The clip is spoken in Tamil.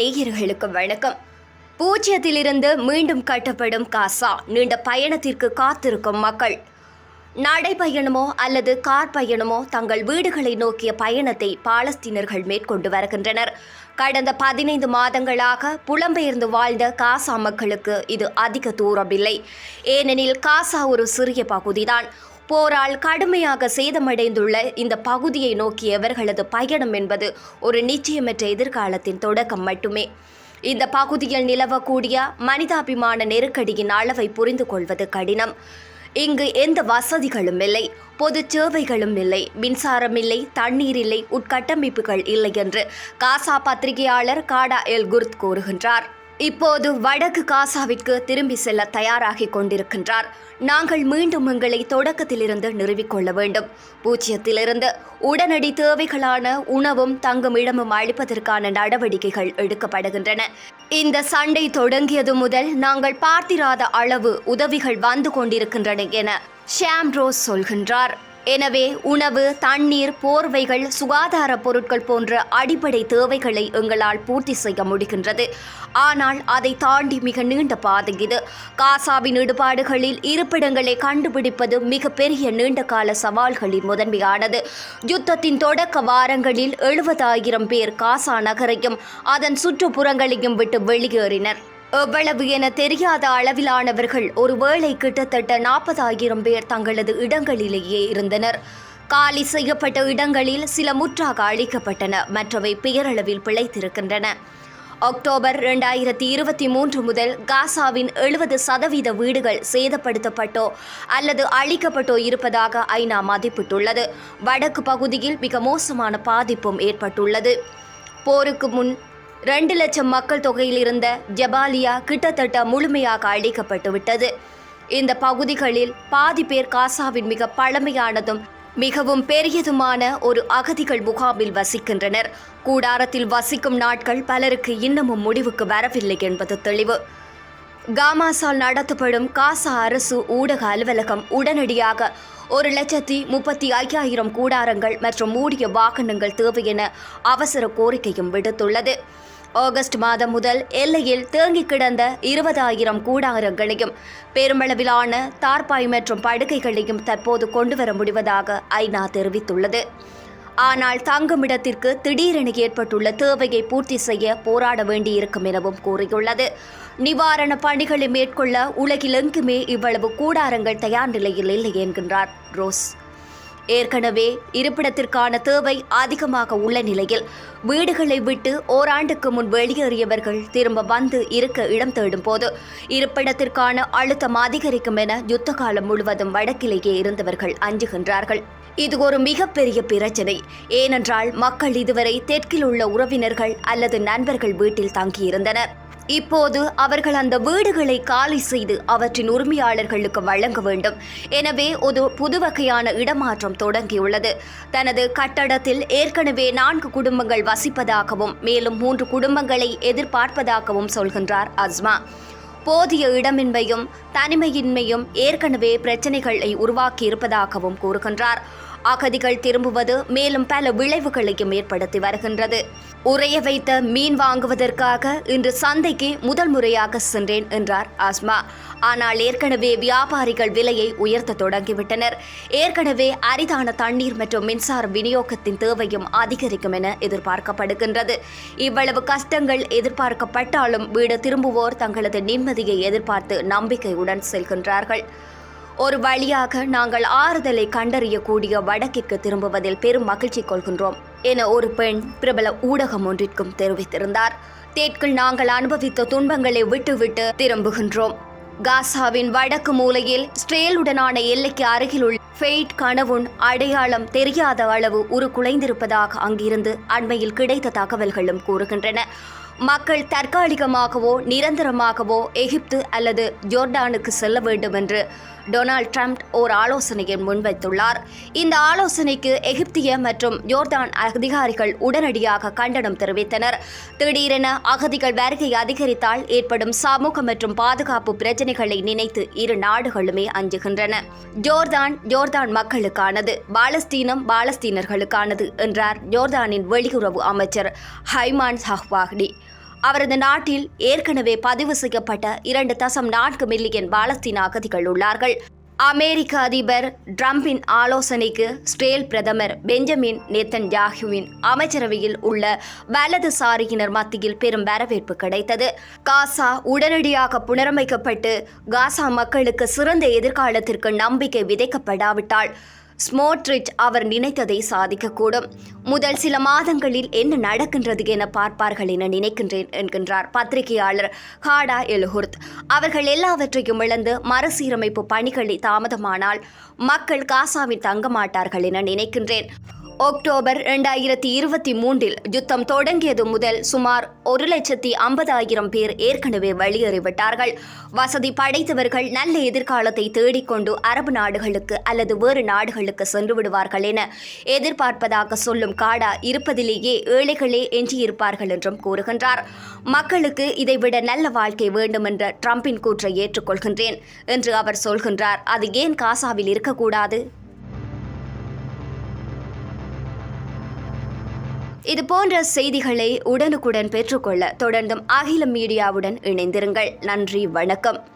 நேயர்களுக்கு வணக்கம். பூஜ்ஜியத்திலிருந்து மீண்டும் கட்டப்படும் காசா நீண்ட பயணத்திற்கு காத்திருக்கும் மக்கள். நடைப்பயணமோ அல்லது கார் பயணமோ தங்கள் வீடுகளை நோக்கிய பயணத்தை பாலஸ்தீனர்கள் மேற்கொண்டு வருகின்றனர். கடந்த பதினைந்து மாதங்களாக புலம்பெயர்ந்து வாழ்ந்த காசா மக்களுக்கு இது அதிக தூரமில்லை. ஏனெனில் காசா ஒரு சிறிய பகுதிதான். போரால் கடுமையாக சேதமடைந்துள்ள இந்த பகுதியை நோக்கியவர்களது பயணம் என்பது ஒரு நிச்சயமற்ற எதிர்காலத்தின் தொடக்கம் மட்டுமே. இந்த பகுதியில் நிலவக்கூடிய மனிதாபிமான நெருக்கடியின் அளவை புரிந்து கொள்வது கடினம். இங்கு எந்த வசதிகளும் இல்லை பொது சேவைகளும் இல்லை மின்சாரம் இல்லை தண்ணீர் இல்லை உட்கட்டமைப்புகள் இல்லை என்று காசா பத்திரிகையாளர் காடா எல் குர்த் கூறுகின்றார். இப்போது வடக்கு காசாவிற்கு திரும்பி செல்ல தயாராகி கொண்டிருக்கின்றார். நாங்கள் மீண்டும் எங்களை தொடக்கத்திலிருந்து நிறுவிக்கொள்ள வேண்டும். பூஜ்ஜியத்திலிருந்து உடனடி தேவைகளான உணவும் தங்கும் இடமும் அளிப்பதற்கான நடவடிக்கைகள் எடுக்கப்படுகின்றன. இந்த சண்டை தொடங்கியது முதல் நாங்கள் பார்த்திராத அளவு உதவிகள் வந்து கொண்டிருக்கின்றன என ஷாம்ரோஸ் சொல்கின்றார். எனவே உணவு தண்ணீர் போர்வைகள் சுகாதார பொருட்கள் போன்ற அடிப்படை தேவைகளை எங்களால் பூர்த்தி செய்ய முடிகின்றது. ஆனால் அதை தாண்டி மிக நீண்ட பாதை இது. காசாவின் இடுபாடுகளில் இருப்பிடங்களை கண்டுபிடிப்பது மிகப்பெரிய நீண்ட கால சவால்களின் முதன்மையானது. யுத்தத்தின் தொடக்க வாரங்களில் எழுபதாயிரம் பேர் காசா நகரையும் அதன் சுற்றுப்புறங்களையும் விட்டு வெளியேறினர். எவ்வளவு என தெரியாத அளவிலானவர்கள் ஒருவேளை கிட்டத்தட்ட நாற்பதாயிரம் பேர் தங்களது இடங்களிலேயே இருந்தனர். காலி செய்யப்பட்ட இடங்களில் சில முற்றாக அழிக்கப்பட்டன. மற்றவை பெயரளவில் பிழைத்திருக்கின்றன. அக்டோபர் இரண்டாயிரத்தி இருபத்தி மூன்று முதல் காசாவின் எழுபது சதவீத வீடுகள் சேதப்படுத்தப்பட்டோ அல்லது அழிக்கப்பட்டோ இருப்பதாக ஐநா மதிப்பிட்டுள்ளது. வடக்கு பகுதியில் மிக மோசமான பாதிப்பும் ஏற்பட்டுள்ளது. போருக்கு முன் ரெண்டு லட்சம் மக்கள் தொகையில் இருந்த ஜபாலியா கிட்டத்தட்ட முழுமையாக அழிக்கப்பட்டுவிட்டது. இந்த பகுதிகளில் பாதி பேர் காசாவின் மிக பழமையானதும் மிகவும் பெரியதுமான ஒரு அகதிகள் முகாமில் வசிக்கின்றனர். கூடாரத்தில் வசிக்கும் நாட்கள் பலருக்கு இன்னமும் முடிவுக்கு வரவில்லை என்பது தெளிவு. காமாசால் நடத்தப்படும் காசா அரசு ஊடக அலுவலகம் உடனடியாக ஒரு லட்சத்தி முப்பத்தி ஐயாயிரம் கூடாரங்கள் மற்றும் மூடிய வாகனங்கள் தேவை என அவசர கோரிக்கையும் விடுத்துள்ளது. ஆகஸ்ட் மாதம் முதல் எல்லையில் தேங்கிக் கிடந்த இருபதாயிரம் கூடாரங்களையும் பெருமளவிலான தார்பாய் மற்றும் படுக்கைகளையும் தற்போது கொண்டுவர முடிவதாக ஐநா தெரிவித்துள்ளது. ஆனால் தங்குமிடத்திற்கு திடீரென ஏற்பட்டுள்ள தேவையை பூர்த்தி செய்ய போராட வேண்டியிருக்கும் எனவும் கூறியுள்ளது. நிவாரண பணிகளை மேற்கொள்ள உலகிலெங்குமே இவ்வளவு கூடாரங்கள் தயார் நிலையில் இல்லை என்கின்றார் ரோஸ். ஏற்கனவே இருப்பிடத்திற்கான தேவை அதிகமாக உள்ள நிலையில் வீடுகளை விட்டு ஓராண்டுக்கு முன் வெளியேறியவர்கள் திரும்ப வந்து இருக்க இடம் தேடும் போது இருப்பிடத்திற்கான அழுத்தம் அதிகரிக்கும் என யுத்த காலம் முழுவதும் வடக்கிலேயே இருந்தவர்கள் அஞ்சுகின்றார்கள். இது ஒரு மிகப்பெரிய பிரச்சனை. ஏனென்றால் மக்கள் இதுவரை தெற்கில் உள்ள உறவினர்கள் அல்லது நண்பர்கள் வீட்டில் தங்கியிருந்தனர். இப்போது அவர்கள் அந்த வீடுகளை காலி செய்து அவற்றின் உரிமையாளர்களுக்கு வழங்க வேண்டும். எனவே ஒரு புது வகையான இடமாற்றம் தொடங்கியுள்ளது. தனது கட்டடத்தில் ஏற்கனவே நான்கு குடும்பங்கள் வசிப்பதாகவும் மேலும் மூன்று குடும்பங்களை எதிர்பார்ப்பதாகவும் சொல்கின்றார் அஸ்மா. போதிய இடமின்மையும் தனிமையின்மையும் ஏற்கனவே பிரச்சனைகளை உருவாக்கி இருப்பதாகவும் கூறுகின்றார். அகதிகள் திரும்புவது மேலும் பல விளைவுகளையும் ஏற்படுத்தி வருகின்றது. உறைய வைத்த மீன் வாங்குவதற்காக இன்று சந்தைக்கு முதல் முறையாக சென்றேன் என்றார் ஆஸ்மா. ஆனால் ஏற்கனவே வியாபாரிகள் விலையை உயர்த்த தொடங்கிவிட்டனர். ஏற்கனவே அரிதான தண்ணீர் மற்றும் மின்சார விநியோகத்தின் தேவையும் அதிகரிக்கும் என எதிர்பார்க்கப்படுகின்றது. இவ்வளவு கஷ்டங்கள் எதிர்பார்க்கப்பட்டாலும் வீடு திரும்புவோர் தங்களது நிம்மதியை எதிர்பார்த்து நம்பிக்கையுடன் செல்கின்றார்கள். ஒரு வழியாக நாங்கள் ஆறுதலை கண்டறியக்கூடிய வடக்கிற்கு திரும்புவதில் பெரும் மகிழ்ச்சி கொள்கின்றோம் என ஒரு பெண் பிரபல ஊடகம் ஒன்றிற்கும் தெரிவித்திருந்தார். தேற்கில் நாங்கள் அனுபவித்த துன்பங்களை விட்டுவிட்டு திரும்புகின்றோம். காசாவின் வடக்கு மூலையில் ஸ்ட்ரேலுடனான எல்லைக்கு அருகிலுள்ள ஃபெய்ட் கனவுன் அடையாளம் தெரியாத அளவு உருக்குலைந்திருப்பதாக அங்கிருந்து அண்மையில் கிடைத்த தகவல்களும் கூறுகின்றன. மக்கள் தற்காலிகமாகவோ நிரந்தரமாகவோ எகிப்து அல்லது ஜோர்டானுக்கு செல்ல வேண்டும் என்று டொனால்ட் ட்ரம்ப் ஓர் ஆலோசனையை முன்வைத்துள்ளார். இந்த ஆலோசனைக்கு எகிப்திய மற்றும் ஜோர்தான் அதிகாரிகள் உடனடியாக கண்டனம் தெரிவித்தனர். திடீரென அகதிகள் வருகை அதிகரித்தால் ஏற்படும் சமூக மற்றும் பாதுகாப்பு பிரச்சினைகளை நினைத்து இரு நாடுகளுமே அஞ்சுகின்றன. ஜோர்தான் ஜோர்தான் மக்களுக்கானது பாலஸ்தீனம் பாலஸ்தீனர்களுக்கானது என்றார் ஜோர்தானின் வெளியுறவு அமைச்சர் ஹைமான் சஹ்வாஹ்டி அவரது நாட்டில் ஏற்கனவே பதிவு செய்யப்பட்ட இரண்டு தசம் நான்கு மில்லியன் பாலஸ்தீன அகதிகள் உள்ளார்கள். அமெரிக்க அதிபர் ட்ரம்பின் ஆலோசனைக்கு ஸ்ரேல் பிரதமர் பெஞ்சமின் நேத்தன் நேத்தன்யாகுவின் அமைச்சரவையில் உள்ள வலதுசாரியினர் மத்தியில் பெரும் வரவேற்பு கிடைத்தது. காசா உடனடியாக புனரமைக்கப்பட்டு காசா மக்களுக்கு சிறந்த எதிர்காலத்திற்கு நம்பிக்கை விதைக்கப்படாவிட்டால் ஸ்மோட்ரிட் அவர் நினைத்ததை சாதிக்கக்கூடும். முதல் சில மாதங்களில் என்ன நடக்கின்றது என பார்ப்பார்கள் என நினைக்கின்றேன் என்கின்றார் பத்திரிகையாளர் ஹாடா எலுஹுர்த். அவர்கள் எல்லாவற்றையும் இழந்து மறுசீரமைப்பு பணிகளை தாமதமானால் மக்கள் காசாவில் தங்க மாட்டார்கள் என நினைக்கின்றேன். அக்டோபர் இரண்டாயிரத்தி இருபத்தி மூன்றில் யுத்தம் தொடங்கியது முதல் சுமார் ஒரு லட்சத்தி ஐம்பதாயிரம் பேர் ஏற்கனவே வெளியேறிவிட்டார்கள். வசதி படைத்தவர்கள் நல்ல எதிர்காலத்தை தேடிக்கொண்டு அரபு நாடுகளுக்கு அல்லது வேறு நாடுகளுக்கு சென்று விடுவார்கள் என எதிர்பார்ப்பதாக சொல்லும் காடா இருப்பதிலேயே ஏழைகளே எஞ்சியிருப்பார்கள் என்றும் கூறுகின்றார். மக்களுக்கு இதைவிட நல்ல வாழ்க்கை வேண்டும் என்ற ட்ரம்பின் கூற்றை ஏற்றுக்கொள்கின்றேன் என்று அவர் சொல்கின்றார். அது ஏன் காசாவில் இருக்கக்கூடாது? இது போன்ற செய்திகளை உடனுக்குடன் பெற்றுக்கொள்ள தொடர்ந்தும் அகில மீடியாவுடன் இணைந்திருங்கள். நன்றி வணக்கம்.